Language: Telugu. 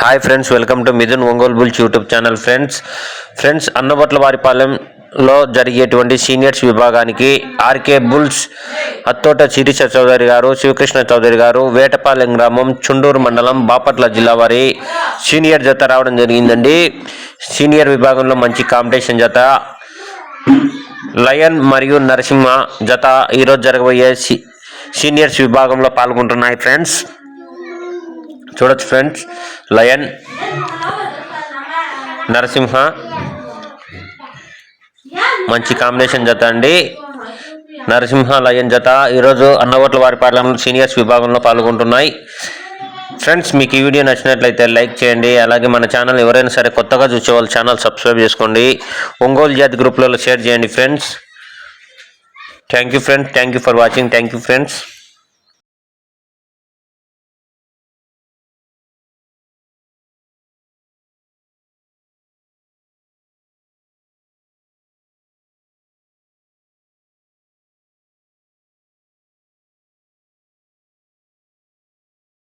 Hi friends welcome to Mithun Ongole bulls YouTube channel friends. Friends Annabatla వారిపాలెంలో జరిగేటువంటి సీనియర్స్ విభాగానికి ఆర్కే బుల్స్ అత్తోట శిరీష చౌదరి గారు శివకృష్ణ చౌదరి గారు వేటపాలెం గ్రామం చుండూరు మండలం బాపట్ల జిల్లా వారి సీనియర్ జత రావడం జరిగిందండి. సీనియర్ విభాగంలో మంచి కాంపిటీషన్ జత. లయన్ మరియు నరసింహ జత ఈరోజు జరగబోయే సీనియర్స్ విభాగంలో పాల్గొంటున్నాయి ఫ్రెండ్స్. చూడొచ్చు ఫ్రెండ్స్ లయన్ నరసింహ. మంచి కాంబినేషన్ జత అండి. నరసింహ లయన్ జత. ఈరోజు అన్నగోట్ల వారి పార్లమెంట్ సీనియర్స్ విభాగంలో పాల్గొంటున్నాయి. ఫ్రెండ్స్ మీకు ఈ వీడియో నచ్చినట్లయితే లైక్ చేయండి. అలాగే మన ఛానల్ ఎవరైనా సరే కొత్తగా చూసే వాళ్ళు ఛానల్ సబ్స్క్రైబ్ చేసుకోండి. ఒంగోలు జాతి గ్రూప్లలో షేర్ చేయండి friends. Thank you friends. Thank you for watching. Thank you friends.